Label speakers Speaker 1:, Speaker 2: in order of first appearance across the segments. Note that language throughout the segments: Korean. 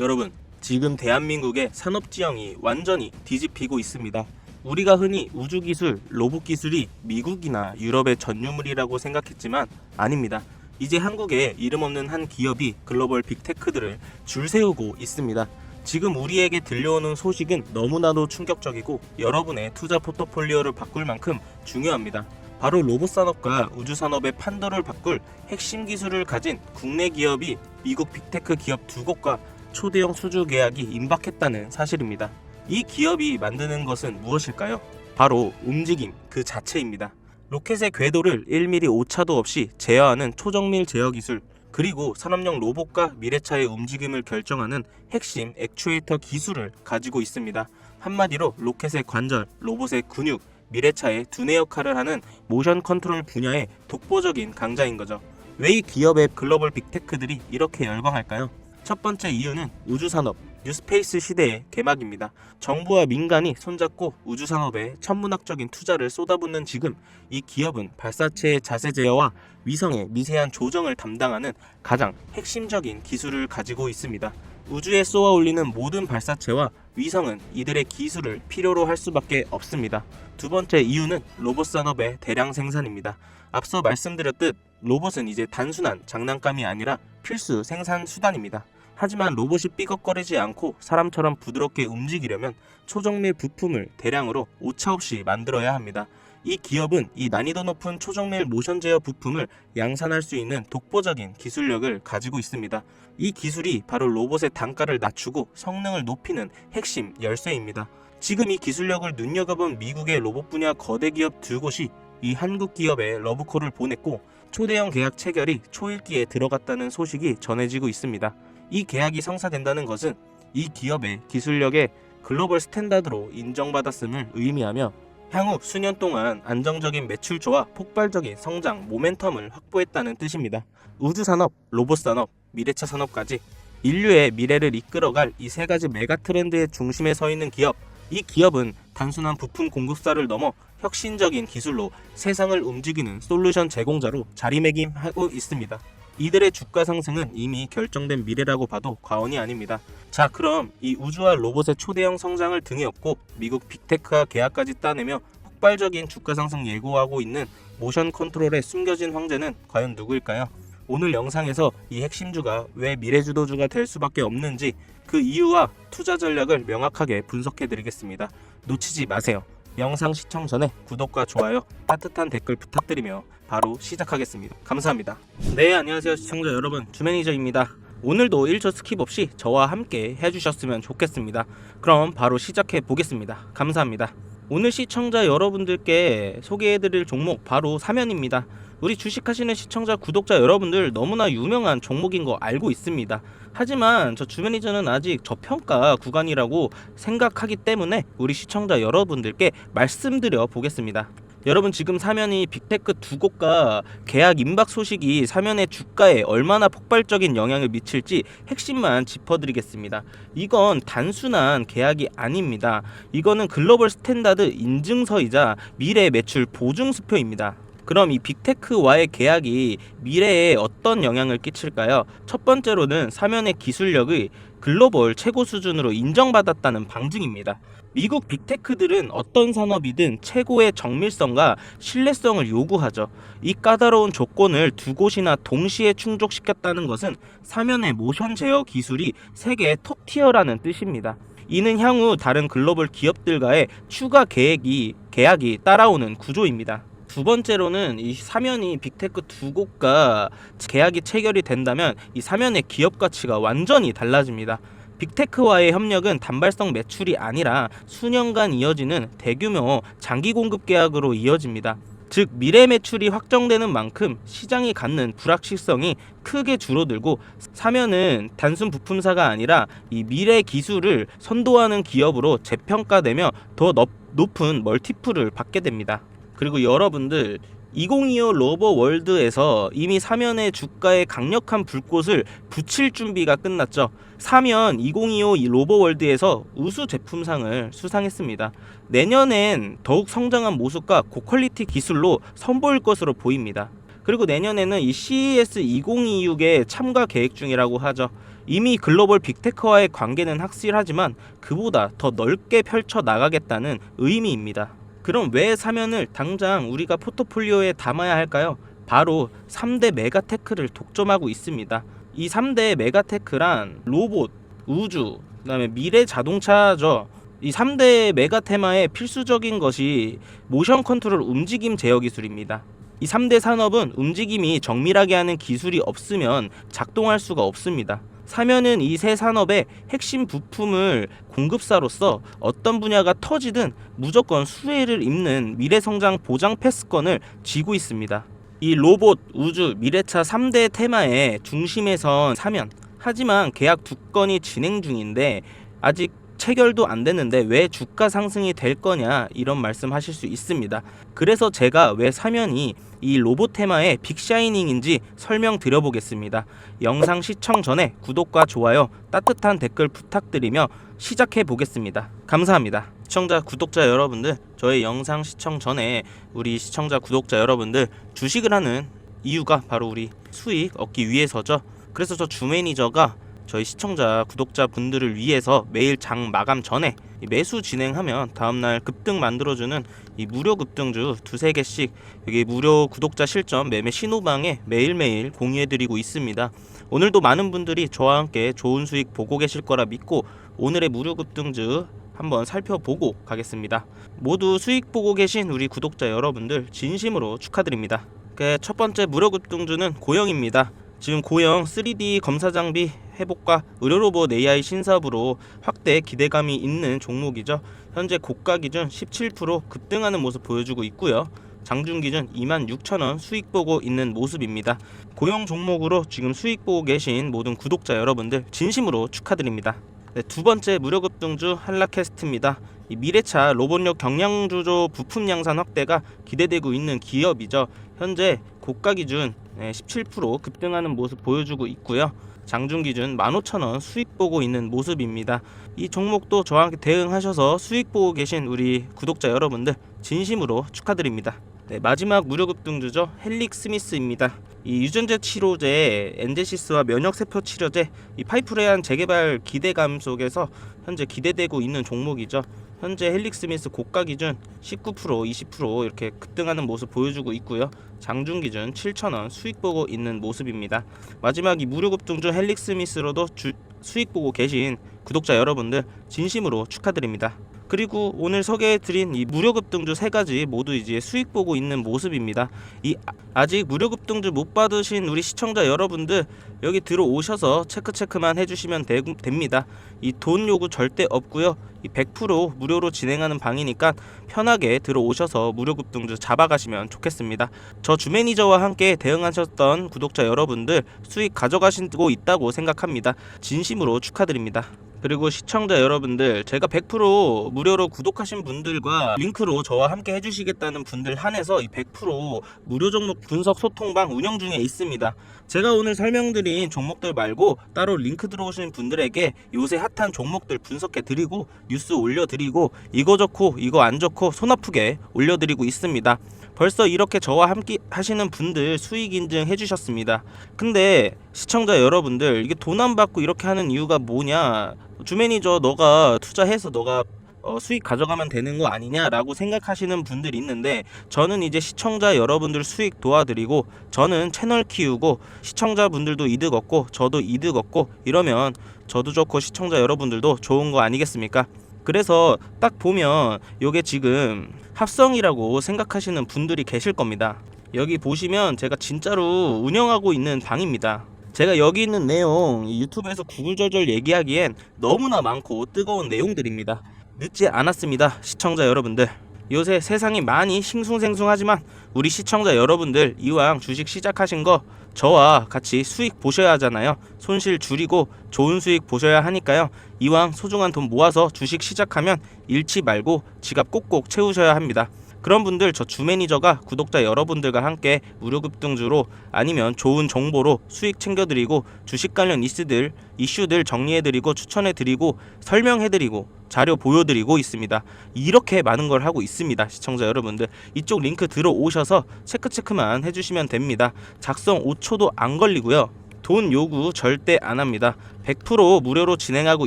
Speaker 1: 여러분, 지금 대한민국의 산업 지형이 완전히 뒤집히고 있습니다. 우리가 흔히 우주 기술, 로봇 기술이 미국이나 유럽의 전유물이라고 생각했지만 아닙니다. 이제 한국에 이름 없는 한 기업이 글로벌 빅테크들을 줄 세우고 있습니다. 지금 우리에게 들려오는 소식은 너무나도 충격적이고 여러분의 투자 포트폴리오를 바꿀 만큼 중요합니다. 바로 로봇 산업과 우주 산업의 판도를 바꿀 핵심 기술을 가진 국내 기업이 미국 빅테크 기업 두 곳과 초대형 수주 계약이 임박했다는 사실입니다. 이 기업이 만드는 것은 무엇일까요? 바로 움직임 그 자체입니다. 로켓의 궤도를 1mm 오차도 없이 제어하는 초정밀 제어 기술, 그리고 산업용 로봇과 미래차의 움직임을 결정하는 핵심 액추에이터 기술을 가지고 있습니다. 한마디로 로켓의 관절, 로봇의 근육, 미래차의 두뇌 역할을 하는 모션 컨트롤 분야의 독보적인 강자인 거죠. 왜 이 기업의 글로벌 빅테크들이 이렇게 열광할까요? 첫 번째 이유는 우주산업, 뉴스페이스 시대의 개막입니다. 정부와 민간이 손잡고 우주산업에 천문학적인 투자를 쏟아붓는 지금 이 기업은 발사체의 자세 제어와 위성의 미세한 조정을 담당하는 가장 핵심적인 기술을 가지고 있습니다. 우주에 쏘아 올리는 모든 발사체와 위성은 이들의 기술을 필요로 할 수밖에 없습니다. 두 번째 이유는 로봇 산업의 대량 생산입니다. 앞서 말씀드렸듯 로봇은 이제 단순한 장난감이 아니라 필수 생산 수단입니다. 하지만 로봇이 삐걱거리지 않고 사람처럼 부드럽게 움직이려면 초정밀 부품을 대량으로 오차없이 만들어야 합니다. 이 기업은 이 난이도 높은 초정밀 모션 제어 부품을 양산할 수 있는 독보적인 기술력을 가지고 있습니다. 이 기술이 바로 로봇의 단가를 낮추고 성능을 높이는 핵심 열쇠입니다. 지금 이 기술력을 눈여겨본 미국의 로봇 분야 거대 기업 두 곳이 이 한국 기업에 러브콜을 보냈고 초대형 계약 체결이 초읽기에 들어갔다는 소식이 전해지고 있습니다. 이 계약이 성사된다는 것은 이 기업의 기술력에 글로벌 스탠다드로 인정받았음을 의미하며 향후 수년 동안 안정적인 매출조와 폭발적인 성장 모멘텀을 확보했다는 뜻입니다. 우주산업, 로봇산업, 미래차 산업까지 인류의 미래를 이끌어갈 이 세 가지 메가 트렌드의 중심에 서 있는 기업. 이 기업은 단순한 부품 공급사를 넘어 혁신적인 기술로 세상을 움직이는 솔루션 제공자로 자리매김하고 있습니다. 이들의 주가 상승은 이미 결정된 미래라고 봐도 과언이 아닙니다. 자, 그럼 이 우주와 로봇의 초대형 성장을 등에 업고 미국 빅테크와 계약까지 따내며 폭발적인 주가 상승 예고하고 있는 모션 컨트롤의 숨겨진 황제는 과연 누구일까요? 오늘 영상에서 이 핵심주가 왜 미래주도주가 될 수밖에 없는지 그 이유와 투자 전략을 명확하게 분석해 드리겠습니다. 놓치지 마세요. 영상 시청 전에 구독과 좋아요, 따뜻한 댓글 부탁드리며 바로 시작하겠습니다. 감사합니다. 네, 안녕하세요 시청자 여러분. 주매니저입니다. 오늘도 1초 스킵 없이 저와 함께 해주셨으면 좋겠습니다. 그럼 바로 시작해 보겠습니다. 감사합니다. 오늘 시청자 여러분들께 소개해드릴 종목 바로 사면입니다. 우리 주식하시는 시청자 구독자 여러분들 너무나 유명한 종목인 거 알고 있습니다. 하지만 저 주매니저는 아직 저평가 구간이라고 생각하기 때문에 우리 시청자 여러분들께 말씀드려 보겠습니다. 여러분 지금 사면이 빅테크 두 곳과 계약 임박 소식이 사면의 주가에 얼마나 폭발적인 영향을 미칠지 핵심만 짚어드리겠습니다. 이건 단순한 계약이 아닙니다. 이거는 글로벌 스탠다드 인증서이자 미래 매출 보증 수표입니다. 그럼 이 빅테크와의 계약이 미래에 어떤 영향을 끼칠까요? 첫 번째로는 사면의 기술력의 글로벌 최고 수준으로 인정받았다는 방증입니다. 미국 빅테크들은 어떤 산업이든 최고의 정밀성과 신뢰성을 요구하죠. 이 까다로운 조건을 두 곳이나 동시에 충족시켰다는 것은 사면의 모션 제어 기술이 세계 톱 티어라는 뜻입니다. 이는 향후 다른 글로벌 기업들과의 추가 계획이 계약이 따라오는 구조입니다. 두 번째로는 이 사면이 빅테크 두 곳과 계약이 체결이 된다면 이 사면의 기업 가치가 완전히 달라집니다. 빅테크와의 협력은 단발성 매출이 아니라 수년간 이어지는 대규모 장기 공급 계약으로 이어집니다. 즉 미래 매출이 확정되는 만큼 시장이 갖는 불확실성이 크게 줄어들고 사면은 단순 부품사가 아니라 이 미래 기술을 선도하는 기업으로 재평가되며 더 높- 높은 멀티플을 받게 됩니다. 그리고 여러분들 2025 로버 월드에서 이미 사면의 주가에 강력한 불꽃을 붙일 준비가 끝났죠. 사면 2025이 로버 월드에서 우수 제품상을 수상했습니다. 내년엔 더욱 성장한 모습과 고퀄리티 기술로 선보일 것으로 보입니다. 그리고 내년에는 이 CES 2026에 참가 계획 중이라고 하죠. 이미 글로벌 빅테크와의 관계는 확실하지만 그보다 더 넓게 펼쳐 나가겠다는 의미입니다. 그럼 왜 사면을 당장 우리가 포트폴리오에 담아야 할까요? 바로 3대 메가테크를 독점하고 있습니다. 이 3대 메가테크란 로봇, 우주, 그다음에 미래 자동차죠. 이 3대 메가 테마의 필수적인 것이 모션 컨트롤 움직임 제어 기술입니다. 이 3대 산업은 움직임이 정밀하게 하는 기술이 없으면 작동할 수가 없습니다. 사면은 이 세 산업의 핵심 부품을 공급사로서 어떤 분야가 터지든 무조건 수혜를 입는 미래 성장 보장 패스권을 쥐고 있습니다. 이 로봇, 우주, 미래차 3대 테마의 중심에 선 사면. 하지만 계약 두 건이 진행 중인데 아직 체결도 안 됐는데 왜 주가 상승이 될 거냐 이런 말씀 하실 수 있습니다. 그래서 제가 왜 사면이 이 로봇 테마의 빅샤이닝인지 설명드려 보겠습니다. 영상 시청 전에 구독과 좋아요, 따뜻한 댓글 부탁드리며 시작해 보겠습니다. 감사합니다. 시청자 구독자 여러분들, 저의 영상 시청 전에 우리 시청자 구독자 여러분들 주식을 하는 이유가 바로 우리 수익 얻기 위해서죠. 그래서 저 주매니저가 저희 시청자 구독자 분들을 위해서 매일 장 마감 전에 이 매수 진행하면 다음날 급등 만들어주는 이 무료 급등주 두세 개씩 여기 무료 구독자 실점 매매 신호방에 매일매일 공유해드리고 있습니다. 오늘도 많은 분들이 저와 함께 좋은 수익 보고 계실 거라 믿고 오늘의 무료 급등주 한번 살펴보고 가겠습니다. 모두 수익 보고 계신 우리 구독자 여러분들 진심으로 축하드립니다. 그첫 번째 무료 급등주는 고영입니다. 지금 고영 3D 검사 장비 회복과 의료로봇 AI 신사업으로 확대 기대감이 있는 종목이죠. 현재 고가 기준 17% 급등하는 모습 보여주고 있고요. 장중 기준 26,000원 수익 보고 있는 모습입니다. 고용 종목으로 지금 수익 보고 계신 모든 구독자 여러분들 진심으로 축하드립니다. 네, 두 번째 무료 급등주 한라캐스트입니다. 이 미래차 로봇력 경량주조 부품 양산 확대가 기대되고 있는 기업이죠. 현재 고가 기준 네, 17% 급등하는 모습 보여주고 있고요. 장중 기준 15,000원 수익 보고 있는 모습입니다. 이 종목도 저와 함께 대응하셔서 수익 보고 계신 우리 구독자 여러분들 진심으로 축하드립니다. 네, 마지막 무료 급등주죠. 헬릭 스미스입니다. 이 유전자 치료제 엔제시스와 면역 세포 치료제 이 파이프레안 재개발 기대감 속에서 현재 기대되고 있는 종목이죠. 현재 헬릭 스미스 고가 기준 19% 20% 이렇게 급등하는 모습 보여주고 있고요. 장중 기준 7,000원 수익 보고 있는 모습입니다. 마지막 이 무료 급등주 헬릭 스미스로도 주, 수익 보고 계신 구독자 여러분들 진심으로 축하드립니다. 그리고 오늘 소개해드린 이 무료 급등주 세 가지 모두 이제 수익 보고 있는 모습입니다. 이 아- 아직 무료 급등주 못 받으신 우리 시청자 여러분들 여기 들어오셔서 체크 체크만 해주시면 되, 됩니다. 이 돈 요구 절대 없고요. 이100% 무료로 진행하는 방이니까 편하게 들어오셔서 무료 급등주 잡아가시면 좋겠습니다. 저 주매니저와 함께 대응하셨던 구독자 여러분들 수익 가져가시고 있다고 생각합니다. 진심으로 축하드립니다. 그리고 시청자 여러분들 제가 100% 무료로 구독하신 분들과 링크로 저와 함께 해주시겠다는 분들 한해서 이 100% 무료 종목 분석 소통방 운영 중에 있습니다. 제가 오늘 설명드린 종목들 말고 따로 링크 들어오신 분들에게 요새 핫한 종목들 분석해 드리고 뉴스 올려드리고 이거 좋고 이거 안 좋고 손 아프게 올려드리고 있습니다. 벌써 이렇게 저와 함께 하시는 분들 수익 인증 해주셨습니다. 근데 시청자 여러분들 이게 돈 안 받고 이렇게 하는 이유가 뭐냐? 주매니저 너가 투자해서 너가 어, 수익 가져가면 되는 거 아니냐라고 생각하시는 분들이 있는데 저는 이제 시청자 여러분들 수익 도와드리고 저는 채널 키우고 시청자분들도 이득 얻고 저도 이득 얻고 이러면 저도 좋고 시청자 여러분들도 좋은 거 아니겠습니까? 그래서 딱 보면 요게 지금 합성이라고 생각하시는 분들이 계실 겁니다. 여기 보시면 제가 진짜로 운영하고 있는 방입니다. 제가 여기 있는 내용 이 유튜브에서 구글절절 얘기하기엔 너무나 많고 뜨거운 내용들입니다. 늦지 않았습니다. 시청자 여러분들. 요새 세상이 많이 싱숭생숭하지만 우리 시청자 여러분들 이왕 주식 시작하신 거 저와 같이 수익 보셔야 하잖아요. 손실 줄이고 좋은 수익 보셔야 하니까요. 이왕 소중한 돈 모아서 주식 시작하면 잃지 말고 지갑 꼭꼭 채우셔야 합니다. 그런 분들 저 주매니저가 구독자 여러분들과 함께 무료 급등주로 아니면 좋은 정보로 수익 챙겨드리고 주식 관련 이슈들 이슈들 정리해드리고 추천해드리고 설명해드리고 자료 보여드리고 있습니다. 이렇게 많은 걸 하고 있습니다. 시청자 여러분들 이쪽 링크 들어오셔서 체크 체크만 해주시면 됩니다. 작성 5초도 안 걸리고요. 돈 요구 절대 안 합니다. 100% 무료로 진행하고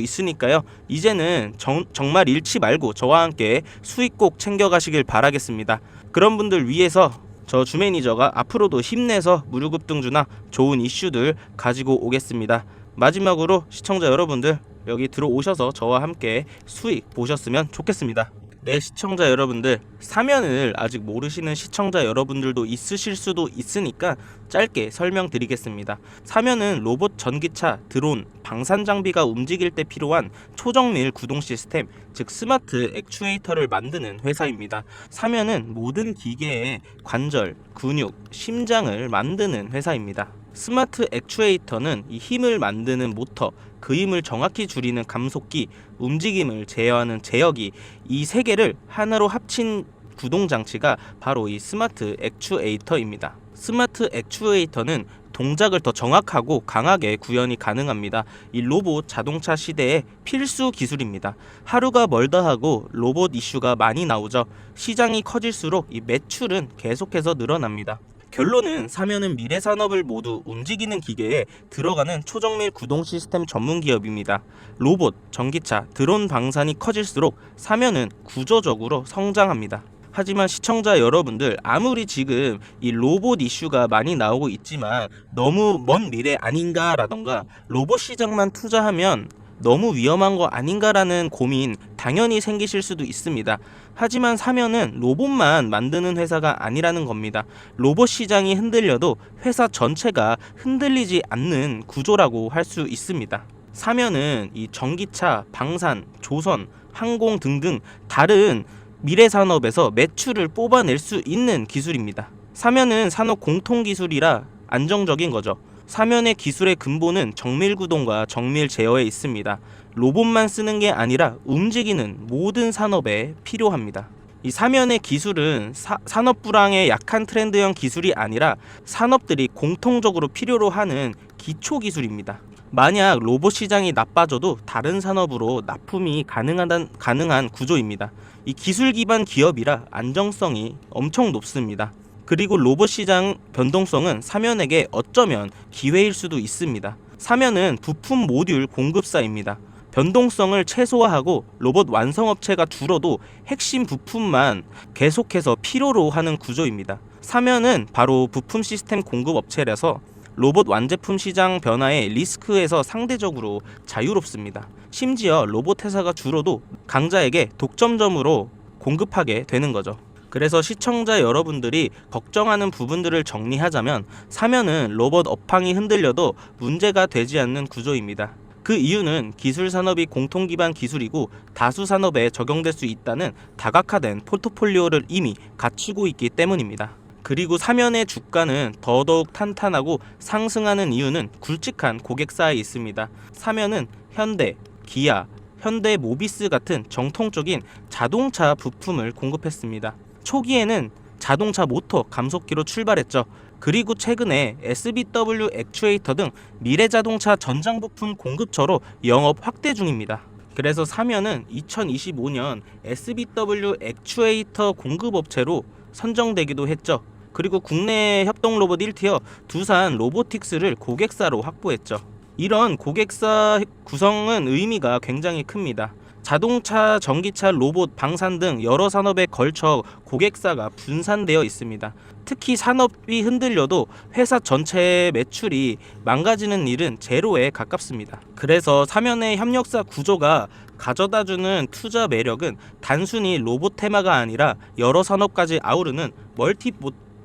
Speaker 1: 있으니까요. 이제는 정, 정말 잃지 말고 저와 함께 수익 꼭 챙겨가시길 바라겠습니다. 그런 분들 위해서 저 주매니저가 앞으로도 힘내서 무료 급등주나 좋은 이슈들 가지고 오겠습니다. 마지막으로 시청자 여러분들 여기 들어오셔서 저와 함께 수익 보셨으면 좋겠습니다. 네, 시청자 여러분들 사면을 아직 모르시는 시청자 여러분들도 있으실 수도 있으니까 짧게 설명드리겠습니다. 사면은 로봇 전기차, 드론, 방산 장비가 움직일 때 필요한 초정밀 구동 시스템, 즉 스마트 액추에이터를 만드는 회사입니다. 사면은 모든 기계의 관절, 근육, 심장을 만드는 회사입니다. 스마트 액추에이터는 이 힘을 만드는 모터, 그 힘을 정확히 줄이는 감속기, 움직임을 제어하는 제어기 이 세 개를 하나로 합친 구동 장치가 바로 이 스마트 액추에이터입니다. 스마트 액추에이터는 동작을 더 정확하고 강하게 구현이 가능합니다. 이 로봇 자동차 시대의 필수 기술입니다. 하루가 멀다 하고 로봇 이슈가 많이 나오죠. 시장이 커질수록 이 매출은 계속해서 늘어납니다. 결론은 사면은 미래 산업을 모두 움직이는 기계에 들어가는 초정밀 구동 시스템 전문 기업입니다. 로봇, 전기차, 드론 방산이 커질수록 사면은 구조적으로 성장합니다. 하지만 시청자 여러분들 아무리 지금 이 로봇 이슈가 많이 나오고 있지만 너무 먼 미래 아닌가라던가 로봇 시장만 투자하면 너무 위험한 거 아닌가라는 고민 당연히 생기실 수도 있습니다. 하지만 사면은 로봇만 만드는 회사가 아니라는 겁니다. 로봇 시장이 흔들려도 회사 전체가 흔들리지 않는 구조라고 할 수 있습니다. 사면은 이 전기차, 방산, 조선, 항공 등등 다른 미래 산업에서 매출을 뽑아낼 수 있는 기술입니다. 사면은 산업 공통 기술이라 안정적인 거죠. 사면의 기술의 근본은 정밀 구동과 정밀 제어에 있습니다. 로봇만 쓰는 게 아니라 움직이는 모든 산업에 필요합니다. 이 사면의 기술은 사, 산업 불황의 약한 트렌드형 기술이 아니라 산업들이 공통적으로 필요로 하는 기초 기술입니다. 만약 로봇 시장이 나빠져도 다른 산업으로 납품이 가능한, 가능한 구조입니다. 이 기술 기반 기업이라 안정성이 엄청 높습니다. 그리고 로봇 시장 변동성은 사면에게 어쩌면 기회일 수도 있습니다. 사면은 부품 모듈 공급사입니다. 변동성을 최소화하고 로봇 완성업체가 줄어도 핵심 부품만 계속해서 필요로 하는 구조입니다. 사면은 바로 부품 시스템 공급 업체라서 로봇 완제품 시장 변화의 리스크에서 상대적으로 자유롭습니다. 심지어 로봇 회사가 줄어도 강자에게 독점점으로 공급하게 되는 거죠. 그래서 시청자 여러분들이 걱정하는 부분들을 정리하자면 사면은 로봇 업황이 흔들려도 문제가 되지 않는 구조입니다. 그 이유는 기술 산업이 공통 기반 기술이고 다수 산업에 적용될 수 있다는 다각화된 포트폴리오를 이미 갖추고 있기 때문입니다. 그리고 사면의 주가는 더더욱 탄탄하고 상승하는 이유는 굵직한 고객사에 있습니다. 사면은 현대, 기아, 현대 모비스 같은 정통적인 자동차 부품을 공급했습니다. 초기에는 자동차 모터 감속기로 출발했죠. 그리고 최근에 SBW 액추에이터 등 미래 자동차 전장 부품 공급처로 영업 확대 중입니다. 그래서 사면은 2025년 SBW 액추에이터 공급업체로 선정되기도 했죠. 그리고 국내 협동 로봇 1티어 두산 로보틱스를 고객사로 확보했죠. 이런 고객사 구성은 의미가 굉장히 큽니다. 자동차, 전기차, 로봇, 방산 등 여러 산업에 걸쳐 고객사가 분산되어 있습니다. 특히 산업이 흔들려도 회사 전체의 매출이 망가지는 일은 제로에 가깝습니다. 그래서 사면의 협력사 구조가 가져다주는 투자 매력은 단순히 로봇 테마가 아니라 여러 산업까지 아우르는 멀티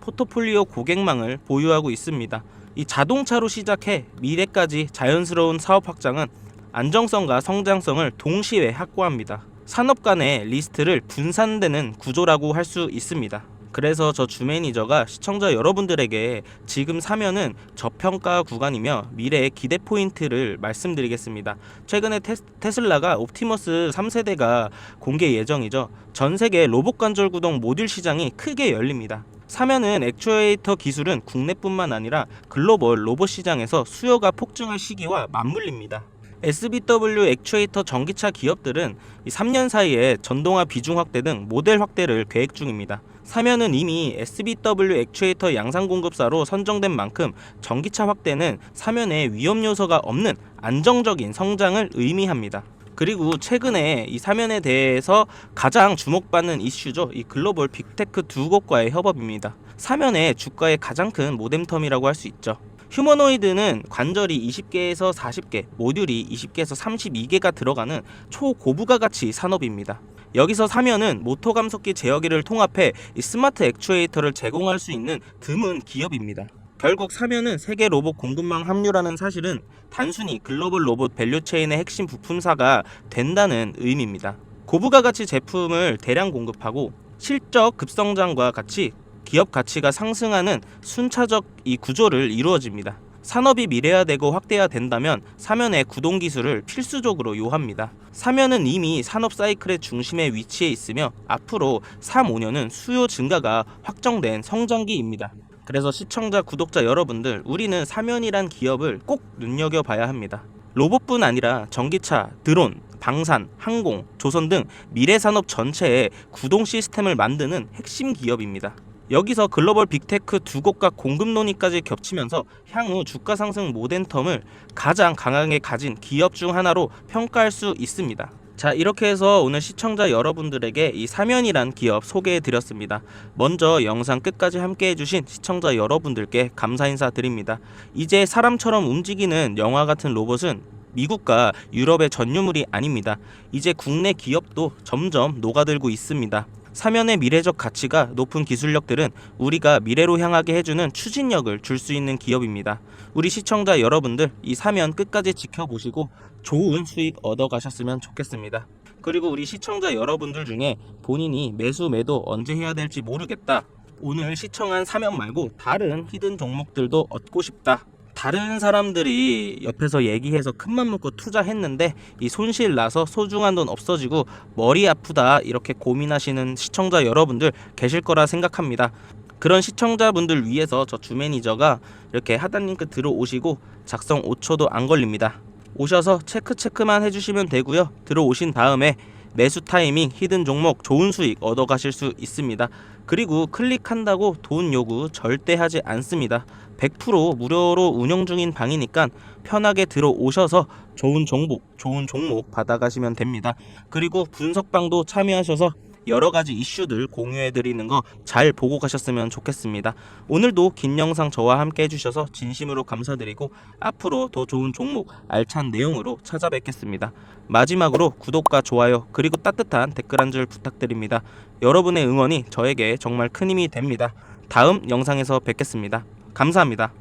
Speaker 1: 포트폴리오 고객망을 보유하고 있습니다. 이 자동차로 시작해 미래까지 자연스러운 사업 확장은 안정성과 성장성을 동시에 확보합니다. 산업 간의 리스트를 분산되는 구조라고 할 수 있습니다. 그래서 저 주매니저가 시청자 여러분들에게 지금 사면은 저평가 구간이며 미래의 기대 포인트를 말씀드리겠습니다. 최근에 테스, 테슬라가 옵티머스 3세대가 공개 예정이죠. 전 세계 로봇 관절 구동 모듈 시장이 크게 열립니다. 사면은 액추에이터 기술은 국내뿐만 아니라 글로벌 로봇 시장에서 수요가 폭증할 시기와 맞물립니다. SBW 액추에이터 전기차 기업들은 이 3년 사이에 전동화 비중 확대 등 모델 확대를 계획 중입니다. 사면은 이미 SBW 액추에이터 양산 공급사로 선정된 만큼 전기차 확대는 사면에 위험 요소가 없는 안정적인 성장을 의미합니다. 그리고 최근에 이 사면에 대해서 가장 주목받는 이슈죠. 이 글로벌 빅테크 두 곳과의 협업입니다. 사면의 주가의 가장 큰 모뎀텀이라고 할 수 있죠. 휴머노이드는 관절이 20개에서 40개, 모듈이 20개에서 32개가 들어가는 초고부가 가치 산업입니다. 여기서 사면은 모터 감속기 제어기를 통합해 이 스마트 액추에이터를 제공할 수 있는 드문 기업입니다. 결국 사면은 세계 로봇 공급망 합류라는 사실은 단순히 글로벌 로봇 밸류체인의 핵심 부품사가 된다는 의미입니다. 고부가 가치 제품을 대량 공급하고 실적 급성장과 같이 기업 가치가 상승하는 순차적 이 구조를 이루어집니다. 산업이 미래화되고 확대화된다면 사면의 구동 기술을 필수적으로 요합니다. 사면은 이미 산업 사이클의 중심에 위치해 있으며 앞으로 3, 5년은 수요 증가가 확정된 성장기입니다. 그래서 시청자, 구독자 여러분들, 우리는 사면이란 기업을 꼭 눈여겨봐야 합니다. 로봇뿐 아니라 전기차, 드론, 방산, 항공, 조선 등 미래 산업 전체의 구동 시스템을 만드는 핵심 기업입니다. 여기서 글로벌 빅테크 두 곳과 공급 논의까지 겹치면서 향후 주가 상승 모덴텀을 가장 강하게 가진 기업 중 하나로 평가할 수 있습니다. 자 이렇게 해서 오늘 시청자 여러분들에게 이 사면이란 기업 소개해 드렸습니다. 먼저 영상 끝까지 함께 해주신 시청자 여러분들께 감사 인사 드립니다. 이제 사람처럼 움직이는 영화 같은 로봇은 미국과 유럽의 전유물이 아닙니다. 이제 국내 기업도 점점 녹아들고 있습니다. 사면의 미래적 가치가 높은 기술력들은 우리가 미래로 향하게 해주는 추진력을 줄 수 있는 기업입니다. 우리 시청자 여러분들 이 사면 끝까지 지켜보시고 좋은 수익 얻어 가셨으면 좋겠습니다. 그리고 우리 시청자 여러분들 중에 본인이 매수 매도 언제 해야 될지 모르겠다. 오늘 시청한 사면 말고 다른 히든 종목들도 얻고 싶다. 다른 사람들이 옆에서 얘기해서 큰맘 먹고 투자했는데 이 손실 나서 소중한 돈 없어지고 머리 아프다 이렇게 고민하시는 시청자 여러분들 계실 거라 생각합니다. 그런 시청자분들 위해서 저 주매니저가 이렇게 하단 링크 들어오시고 작성 5초도 안 걸립니다. 오셔서 체크 체크만 해주시면 되고요. 들어오신 다음에 매수 타이밍, 히든 종목, 좋은 수익 얻어 가실 수 있습니다. 그리고 클릭한다고 돈 요구 절대 하지 않습니다. 100% 무료로 운영 중인 방이니까 편하게 들어오셔서 좋은 정보, 좋은 종목 받아가시면 됩니다. 그리고 분석방도 참여하셔서 여러 가지 이슈들 공유해 드리는 거 잘 보고 가셨으면 좋겠습니다. 오늘도 긴 영상 저와 함께 해주셔서 진심으로 감사드리고 앞으로 더 좋은 종목 알찬 내용으로 찾아뵙겠습니다. 마지막으로 구독과 좋아요 그리고 따뜻한 댓글 한 줄 부탁드립니다. 여러분의 응원이 저에게 정말 큰 힘이 됩니다. 다음 영상에서 뵙겠습니다. 감사합니다.